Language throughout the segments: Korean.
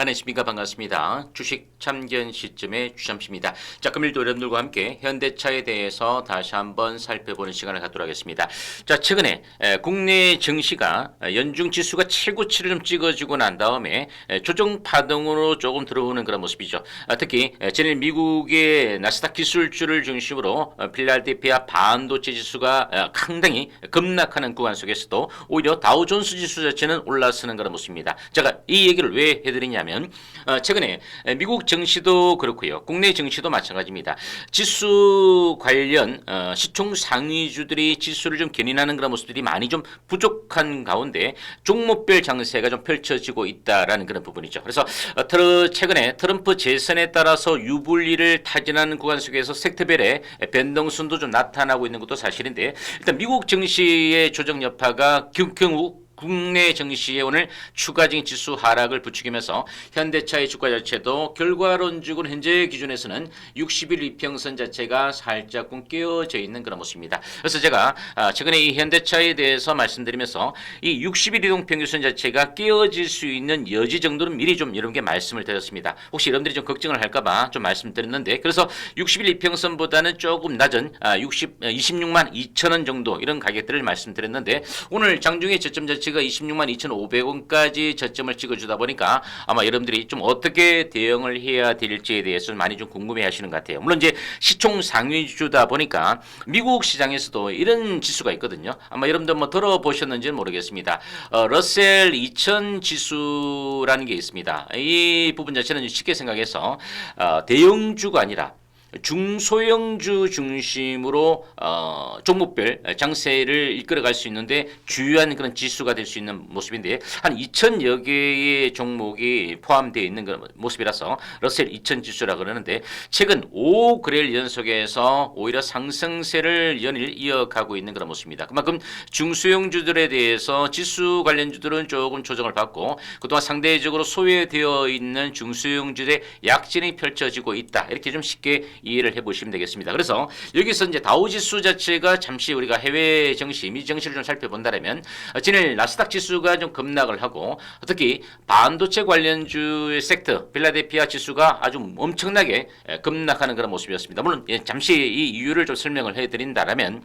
안녕하십니까 반갑습니다. 주식 참견 시점의 주점입니다. 자 금일도 여러분들과 함께 현대차에 대해서 다시 한번 살펴보는 시간을 갖도록 하겠습니다. 자 최근에 에, 국내 증시가 에, 연중 지수가 최고치를 좀 찍어주고 난 다음에 에, 조정 파동으로 조금 들어오는 그런 모습이죠. 아, 특히 에, 전일 미국의 나스닥 기술주를 중심으로 어, 필라델피아 반도체 지수가 어, 상당히 급락하는 구간 속에서도 오히려 다우존스 지수 자체는 올라서는 그런 모습입니다. 제가 이 얘기를 왜 해드리냐면 어, 최근에 에, 미국 증시도 그렇고요, 국내 증시도 마찬가지입니다. 지수 관련 어, 시총 상위주들이 지수를 좀 견인하는 그런 모습들이 많이 좀 부족한 가운데 종목별 장세가 좀 펼쳐지고 있다라는 그런 부분이죠. 그래서 어, 최근에 트럼프 재선에 따라서 유불리를 타진하는 구간 속에서 섹터별의 변동순도 좀 나타나고 있는 것도 사실인데 일단 미국 증시의 조정 여파가 경우 국내 증시에 오늘 추가적인 지수 하락을 부추기면서 현대차의 주가 자체도 결과론적으로 현재 기준에서는 60일 이평선 자체가 살짝쿵 깨어져 있는 그런 모습입니다. 그래서 제가 아, 최근에 이 현대차에 대해서 말씀드리면서 이 60일 이동 평균선 자체가 깨어질 수 있는 여지 정도는 미리 좀 여러분께 말씀을 드렸습니다. 혹시 여러분들이 좀 걱정을 할까봐 좀 말씀드렸는데 그래서 60일 이평선보다는 조금 낮은 아, 60 26만 2천 원 정도 이런 가격들을 말씀드렸는데 오늘 장중에 저점 자체 가 26만 2,500원까지 저점을 찍어주다 보니까 아마 여러분들이 좀 어떻게 대응을 해야 될지에 대해서 많이 좀 궁금해 하시는 것 같아요. 물론 이제 시총 상위주다 보니까 미국 시장에서도 이런 지수가 있거든요. 아마 여러분들 뭐 들어보셨는지는 모르겠습니다. 어, 러셀 2000 지수라는 게 있습니다. 이 부분 자체는 쉽게 생각해서 어, 대형주가 아니라 중소형주 중심으로 어, 종목별 장세를 이끌어갈 수 있는데 주요한 그런 지수가 될 수 있는 모습인데 한 2천여 개의 종목이 포함되어 있는 그런 모습이라서 러셀 2000 지수라 그러는데 최근 5거래일 연속에서 오히려 상승세를 연일 이어가고 있는 그런 모습입니다. 그만큼 중소형주들에 대해서 지수 관련주들은 조금 조정을 받고 그동안 상대적으로 소외되어 있는 중소형주들의 약진이 펼쳐지고 있다. 이렇게 좀 쉽게 이해를 해보시면 되겠습니다. 그래서 여기서 이제 다우지수 자체가 잠시 우리가 해외 정시, 미 정시를 좀 살펴본다면 지난 나스닥 지수가 좀 급락을 하고 특히 반도체 관련주의 섹터 필라델피아 지수가 아주 엄청나게 에, 급락하는 그런 모습이었습니다. 물론 예, 잠시 이 이유를 좀 설명을 해드린다면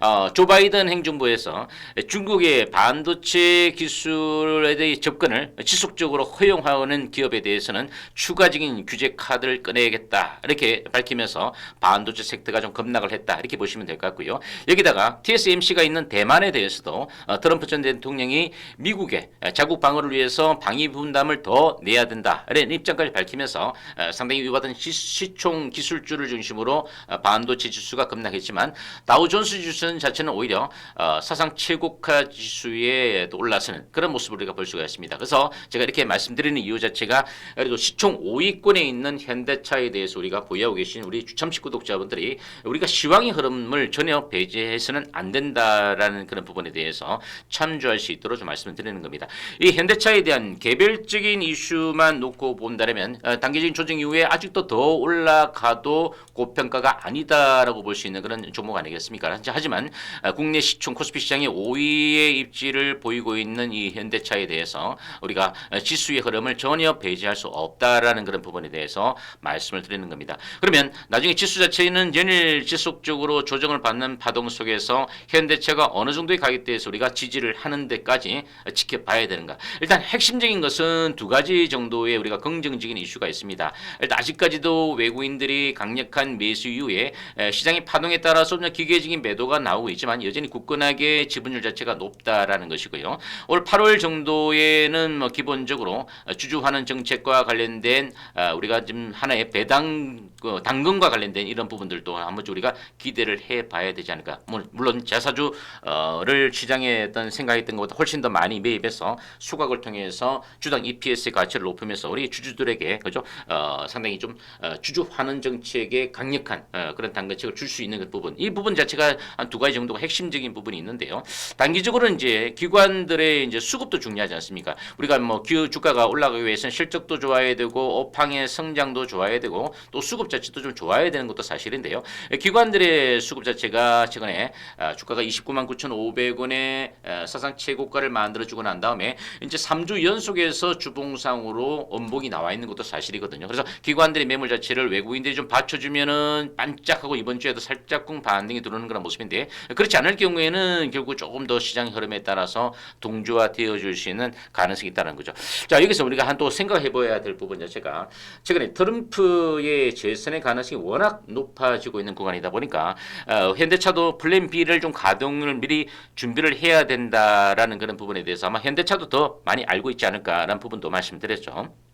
어, 조 바이든 행정부에서 중국의 반도체 기술에 대해 접근을 지속적으로 허용하는 기업에 대해서는 추가적인 규제 카드를 꺼내겠다 이렇게 밝히 면서 반도체 섹터가 좀 급락을 했다 이렇게 보시면 될 것 같고요. 여기다가 TSMC가 있는 대만에 대해서도 어, 트럼프 전 대통령이 미국의 자국 방어를 위해서 방위 분담을 더 내야 된다 이런 입장까지 밝히면서 어, 상당히 시, 시총 기술주를 중심으로 어, 반도체 지수가 급락했지만 다우존스 지수 자체는 오히려 어, 사상 최고가 지수에 또 올라서는 그런 모습을 우리가 볼 수가 있습니다. 그래서 제가 이렇게 말씀드리는 이유 자체가 그래도 시총 5위권에 있는 현대차에 대해서 우리가 보유하고 계신 우리 주참식 구독자분들이 우리가 시황의 흐름을 전혀 배제해서는 안 된다라는 그런 부분에 대해서 참조할 수 있도록 좀 말씀을 드리는 겁니다. 이 현대차에 대한 개별적인 이슈만 놓고 본다면 어, 단기적인 조정 이후에 아직도 더 올라가도 고평가가 아니다라고 볼 수 있는 그런 종목 아니겠습니까? 하지만 어, 국내 시총 코스피 시장의 5위의 입지를 보이고 있는 이 현대차에 대해서 우리가 어, 지수의 흐름을 전혀 배제할 수 없다라는 그런 부분에 대해서 말씀을 드리는 겁니다. 그러면 나중에 지수 자체는 연일 지속적으로 조정을 받는 파동 속에서 현대차가 어느 정도의 가격대에서 우리가 지지를 하는 데까지 지켜봐야 되는가? 일단 핵심적인 것은 두 가지 정도의 우리가 긍정적인 이슈가 있습니다. 일단 아직까지도 외국인들이 강력한 매수 이후에 에, 시장의 파동에 따라서 좀 기계적인 매도가 나오고 있지만 여전히 굳건하게 지분율 자체가 높다라는 것이고요. 올 8월 정도에는 뭐 기본적으로 주주환원 정책과 관련된 아, 우리가 지금 하나의 배당 그 당근 과 관련된 이런 부분들도 한번 우리가 기대를 해봐야 되지 않을까. 물- 물론 자사주를 시장에 어떤 생각했던 것보다 훨씬 더 많이 매입해서 수각을 통해서 주당 EPS의 가치를 높이면서 우리 주주들에게 그죠 어, 상당히 좀 어, 주주 환원 정책에 강력한 어, 그런 당근책을 줄 수 있는 그 부분 이 부분 자체가 한 두 가지 정도가 핵심적인 부분이 있는데요. 단기적으로 이제 기관들의 이제 수급도 중요하지 않습니까? 우리가 뭐 기- 주가가 올라가기 위해서는 실적도 좋아야 되고 업황의 성장도 좋아야 되고 또 수급 자체도 좀 좋아야 되는 것도 사실인데요. 기관들의 수급 자체가 최근에 아, 주가가 29만 9,500원에 사상 최고가를 만들어주고 난 다음에 이제 3주 연속에서 주봉상으로 원복이 나와 있는 것도 사실이거든요. 그래서 기관들의 매물 자체를 외국인들이 좀 받쳐주면은 반짝하고 이번 주에도 살짝쿵 반등이 들어오는 그런 모습인데 그렇지 않을 경우에는 결국 조금 더 시장 흐름에 따라서 동조화 되어 줄 수 있는 가능성이 있다는 거죠. 자 여기서 우리가 한 또 생각해봐야 될 부분 자체가 최근에 트럼프의 재선의 가능성 이 워낙 높아지고 있는 구간이다 보니까 어, 현대차도 플랜 B를 좀 가동을 미리 준비를 해야 된다라는 그런 부분에 대해서 아마 현대차도 더 많이 알고 있지 않을까라는 부분도 말씀드렸죠.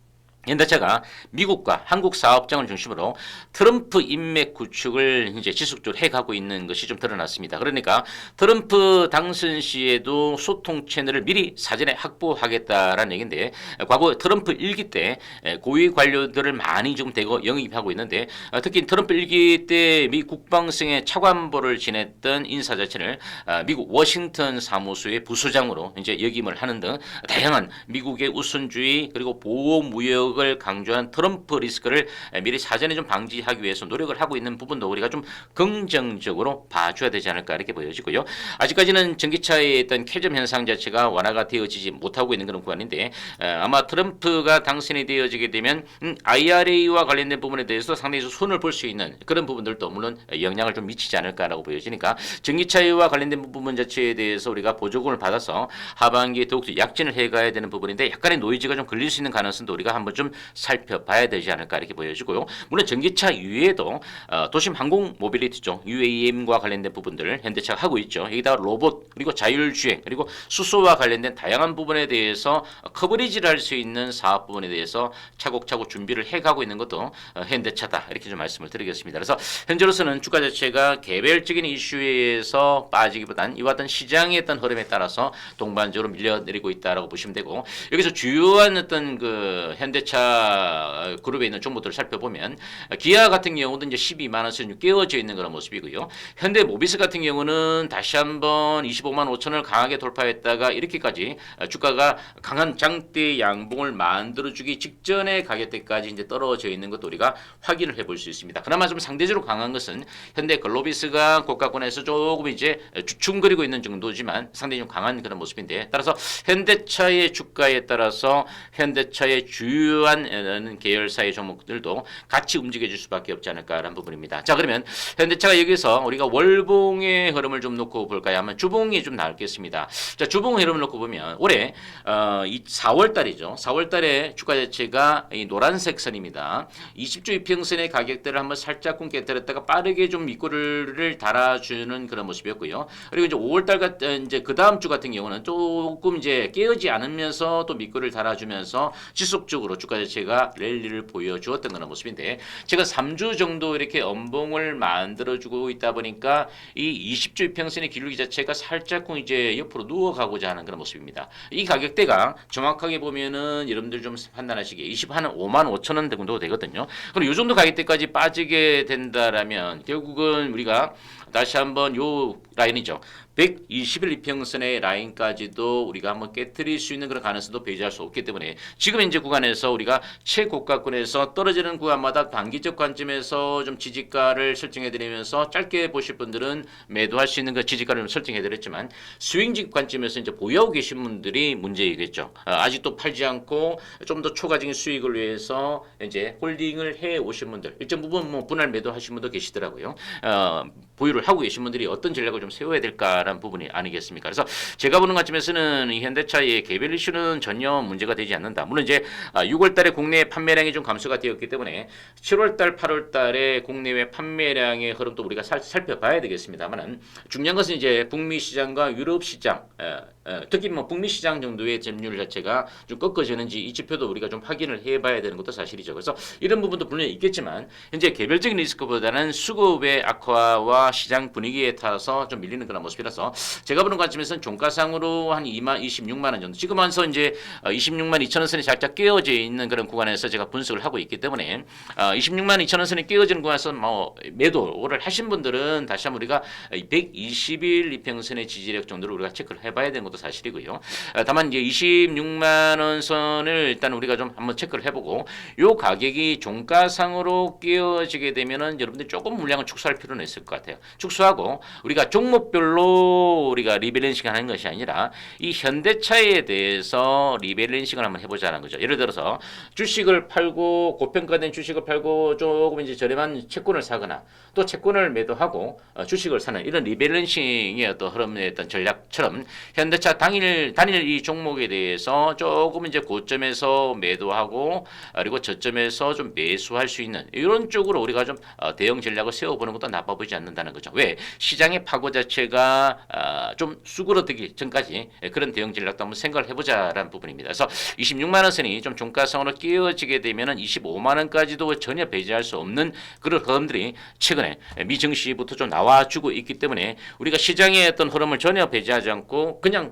현대차가 미국과 한국 사업장을 중심으로 트럼프 인맥 구축을 이제 지속적으로 해가고 있는 것이 좀 드러났습니다. 그러니까 트럼프 당선 시에도 소통 채널을 미리 사전에 확보하겠다라는 얘기인데 과거 트럼프 일기 때 고위 관료들을 많이 좀 대거 영입하고 있는데 어, 특히 트럼프 일기 때 미 국방성의 차관보를 지냈던 인사 자체를 어, 미국 워싱턴 사무소의 부소장으로 이제 역임을 하는 등 다양한 미국의 우선주의 그리고 보호 무역 을 강조한 트럼프 리스크를 미리 사전에 좀 방지하기 위해서 노력을 하고 있는 부분도 우리가 좀 긍정적으로 봐줘야 되지 않을까 이렇게 보여지고요. 아직까지는 전기차의 어떤 캐점 현상 자체가 완화가 되어지지 못하고 있는 그런 구간인데 아마 트럼프가 당선이 되어지게 되면 음, IRA와 관련된 부분에 대해서 상당히 손을 볼 수 있는 그런 부분들도 물론 영향을 좀 미치지 않을까라고 보여지니까 전기차와 관련된 부분 자체에 대해서 우리가 보조금을 받아서 하반기에 더욱더 약진을 해가야 되는 부분인데 약간의 노이즈가 좀 걸릴 수 있는 가능성도 우리가 한번 좀 살펴봐야 되지 않을까 이렇게 보여지고요. 물론 전기차 이외에도 어, 도심 항공 모빌리티죠. UAM과 관련된 부분들 현대차가 하고 있죠. 여기다가 로봇 그리고 자율주행 그리고 수소와 관련된 다양한 부분에 대해서 커버리지를 할 수 있는 사업 부분에 대해서 차곡차곡 준비를 해가고 있는 것도 어, 현대차다 이렇게 좀 말씀을 드리겠습니다. 그래서 현재로서는 주가 자체가 개별적인 이슈에서 빠지기보단 이와 같은 시장의 어떤 흐름에 따라서 동반적으로 밀려내리고 있다라고 보시면 되고 여기서 주요한 어떤 그 현대차 그룹에 있는 종목들을 살펴보면 기아 같은 경우도 이제 12만 원선 깨어져 있는 그런 모습이고요. 현대 모비스 같은 경우는 다시 한번 25만 5천을 강하게 돌파했다가 이렇게까지 주가가 강한 장대 양봉을 만들어주기 직전의 가격대까지 이제 떨어져 있는 것도 우리가 확인을 해볼 수 있습니다. 그나마 좀 상대적으로 강한 것은 현대 글로비스가 고가권에서 조금 이제 주춤거리고 있는 정도지만 상당히 좀 강한 그런 모습인데 따라서 현대차의 주가에 따라서 현대차의 주요 한 계열사의 종목들도 같이 움직여줄 수밖에 없지 않을까라는 부분입니다. 자 그러면 현대차가 여기서 우리가 월봉의 흐름을 좀 놓고 볼까요? 하면 주봉이 좀 나올겠습니다. 자 주봉 흐름을 놓고 보면 올해 어, 이 4월 달이죠. 4월 달에 주가 자체가 이 노란색 선입니다. 20주 이평선의 가격대를 한번 살짝쿵 깨뜨렸다가 빠르게 좀 밑꼬리를 달아주는 그런 모습이었고요. 그리고 이제 5월 달 같은 이제 그 다음 주 같은 경우는 조금 이제 깨어지 않으면서 또 밑꼬리를 달아주면서 지속적으로 주가 자체가 랠리를 보여주었던 그런 모습인데 제가 3주 정도 이렇게 엄봉을 만들어주고 있다 보니까 이 20주 이평선의 기울기 자체가 살짝쿵 이제 옆으로 누워가고자 하는 그런 모습입니다. 이 가격대가 정확하게 보면은 여러분들 좀 판단하시기에 20한 5만 5천 원 정도 되거든요. 그럼 이 정도 가격대까지 빠지게 된다라면 결국은 우리가 다시 한번 요 라인이죠. 121 이평선의 라인까지도 우리가 한번 깨뜨릴 수 있는 그런 가능성도 배제할 수 없기 때문에 지금 현재 구간에서 우리가 최고가권에서 떨어지는 구간마다 단기적 관점에서 좀 지지가를 설정해 드리면서 짧게 보실 분들은 매도할 수 있는 그 지지가를 좀 설정해 드렸지만 스윙직 관점에서 이제 보유하고 계신 분들이 문제이겠죠. 어, 아직도 팔지 않고 좀 더 초과적인 수익을 위해서 이제 홀딩을 해 오신 분들 일정 부분 뭐 분할 매도하신 분도 계시더라고요. 어, 보유를 하고 계신 분들이 어떤 전략을 좀 세워야 될까라는 부분이 아니겠습니까? 그래서 제가 보는 관점에서는 이 현대차의 개별 이슈는 전혀 문제가 되지 않는다. 물론 이제 6월 달에 국내 판매량이 좀 감소가 되었기 때문에 7월 달, 8월 달에 국내외 판매량의 흐름도 우리가 살, 살펴봐야 되겠습니다만은 중요한 것은 이제 북미 시장과 유럽 시장 에, 특히 뭐 북미 시장 정도의 점유율 자체가 좀 꺾어지는지 이 지표도 우리가 좀 확인을 해봐야 되는 것도 사실이죠. 그래서 이런 부분도 분명히 있겠지만 현재 개별적인 리스크보다는 수급의 악화와 시장 분위기에 따라서 좀 밀리는 그런 모습이라서 제가 보는 관점에서는 종가상으로 한 2만 26만 원 정도 지금 와서 이제 26만 2천 원 선이 살짝 깨어져 있는 그런 구간에서 제가 분석을 하고 있기 때문에 26만 2천 원 선이 깨어지는 구간에서 뭐 매도를 하신 분들은 다시 한번 우리가 120일 이평선의 지지력 정도를 우리가 체크를 해봐야 되는 것도 사실이고요. 어, 다만 이제 26만 원 선을 일단 우리가 좀 한번 체크를 해보고 요 가격이 종가상으로 끼어지게 되면은 여러분들 조금 물량을 축소할 필요는 있을 것 같아요. 축소하고 우리가 종목별로 우리가 리밸런싱 하는 것이 아니라 이 현대차에 대해서 리밸런싱을 한번 해보자는 거죠. 예를 들어서 주식을 팔고 고평가된 주식을 팔고 조금 이제 저렴한 채권을 사거나 또 채권을 매도하고 어, 주식을 사는 이런 리밸런싱의 어떤 흐름의 어떤 전략처럼 현대 차 당일 단일 이 종목에 대해서 조금 이제 고점에서 매도하고 아, 그리고 저점에서 좀 매수할 수 있는 이런 쪽으로 우리가 좀 어, 대응 전략을 세워보는 것도 나빠 보이지 않는다는 거죠. 왜 시장의 파고 자체가 아, 좀 수그러들기 전까지 그런 대응 전략도 한번 생각을 해보자라는 부분입니다. 그래서 26만 원 선이 좀 종가성으로 끼어지게 되면은 25만 원까지도 전혀 배제할 수 없는 그런 흐름들이 최근에 미 증시부터 좀 나와주고 있기 때문에 우리가 시장의 어떤 흐름을 전혀 배제하지 않고 그냥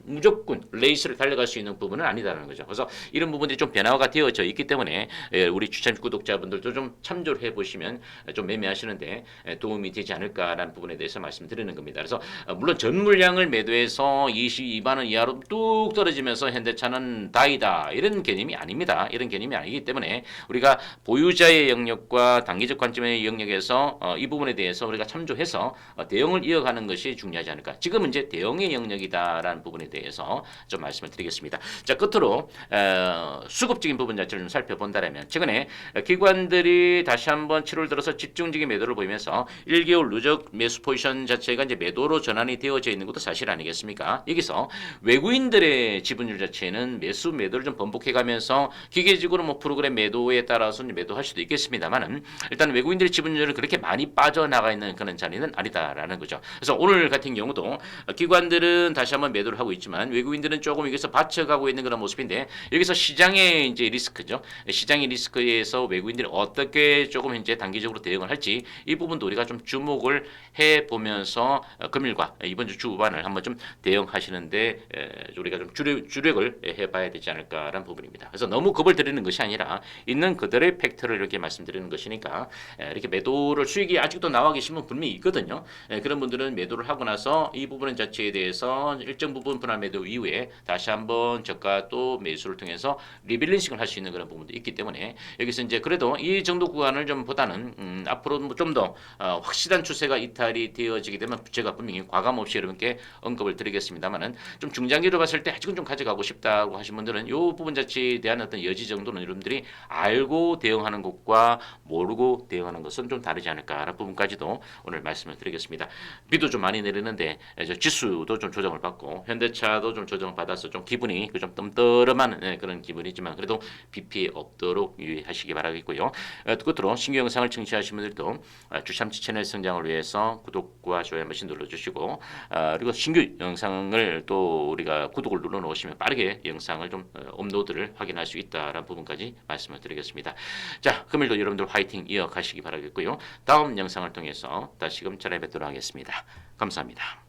무조건 레이스를 달려갈 수 있는 부분은 아니다라는 거죠. 그래서 이런 부분들이 좀 변화가 되어져 있기 때문에 예, 우리 추천 구독자분들도 좀 참조를 해보시면 좀 매매하시는데 예, 도움이 되지 않을까라는 부분에 대해서 말씀드리는 겁니다. 그래서 어, 물론 전 물량을 매도해서 22만 원 이하로 뚝 떨어지면서 현대차는 다이다 이런 개념이 아닙니다. 이런 개념이 아니기 때문에 우리가 보유자의 영역과 단기적 관점의 영역에서 어, 이 부분에 대해서 우리가 참조해서 어, 대응을 이어가는 것이 중요하지 않을까. 지금은 이제 대응의 영역이다라는 부분에 대해 서 좀 말씀을 드리겠습니다. 자 끝으로 어, 수급적인 부분 자체를 좀 살펴본다면 최근에 기관들이 다시 한번 7월 들어서 집중적인 매도를 보이면서 1개월 누적 매수 포지션 자체가 이제 매도로 전환이 되어져 있는 것도 사실 아니겠습니까? 여기서 외국인들의 지분율 자체는 매수 매도를 좀 번복해가면서 기계적으로 뭐 프로그램 매도에 따라서 매도할 수도 있겠습니다만은 일단 외국인들의 지분율이 그렇게 많이 빠져나가 있는 그런 자리는 아니다라는 거죠. 그래서 오늘 같은 경우도 기관들은 다시 한번 매도를 하고 있 지만 외국인들은 조금 여기서 받쳐가고 있는 그런 모습인데 여기서 시장의 이제 리스크죠. 시장의 리스크에서 외국인들이 어떻게 조금 이제 단기적으로 대응을 할지 이 부분도 우리가 좀 주목을 해 보면서 금일과 이번 주 주반을 한번 좀 대응하시는데 에, 우리가 좀 주력, 주력을 해봐야 되지 않을까라는 부분입니다. 그래서 너무 겁을 들이는 것이 아니라 있는 그들의 팩트를 이렇게 말씀드리는 것이니까 에, 이렇게 매도를 수익이 아직도 나와 계신 분 분명히 있거든요. 에, 그런 분들은 매도를 하고 나서 이 부분 자체에 대해서 일정 부분 분할 매도 이후에 다시 한번 저가 또 매수를 통해서 리밸런싱을 할 수 있는 그런 부분도 있기 때문에 여기서 이제 그래도 이 정도 구간을 좀 보다는 음, 앞으로 좀더 어, 확실한 추세가 이탈이 되어지게 되면 제가 분명히 과감 없이 여러분께 언급을 드리겠습니다만은 좀 중장기로 봤을 때 아직은 좀 가져가고 싶다고 하신 분들은 이 부분 자체에 대한 어떤 여지 정도는 여러분들이 알고 대응하는 것과 모르고 대응하는 것은 좀 다르지 않을까라는 부분까지도 오늘 말씀을 드리겠습니다. 비도 좀 많이 내리는데 지수도 좀 조정을 받고 현대차 도 좀 조정을 받아서 좀 기분이 그좀 뜸떠름한 예, 그런 기분이지만 그래도 비 피해 없도록 유의하시기 바라겠고요. 어, 끝으로 신규 영상을 청취하신 분들도 어, 주참치 채널 성장을 위해서 구독과 좋아요 한 번씩 눌러주시고 어, 그리고 신규 영상을 또 우리가 구독을 눌러 놓으시면 빠르게 영상을 좀 어, 업로드를 확인할 수 있다라는 부분까지 말씀을 드리겠습니다. 자, 금일도 여러분들 화이팅 이어가시기 바라겠고요. 다음 영상을 통해서 다시금 찾아뵙도록 하겠습니다. 감사합니다.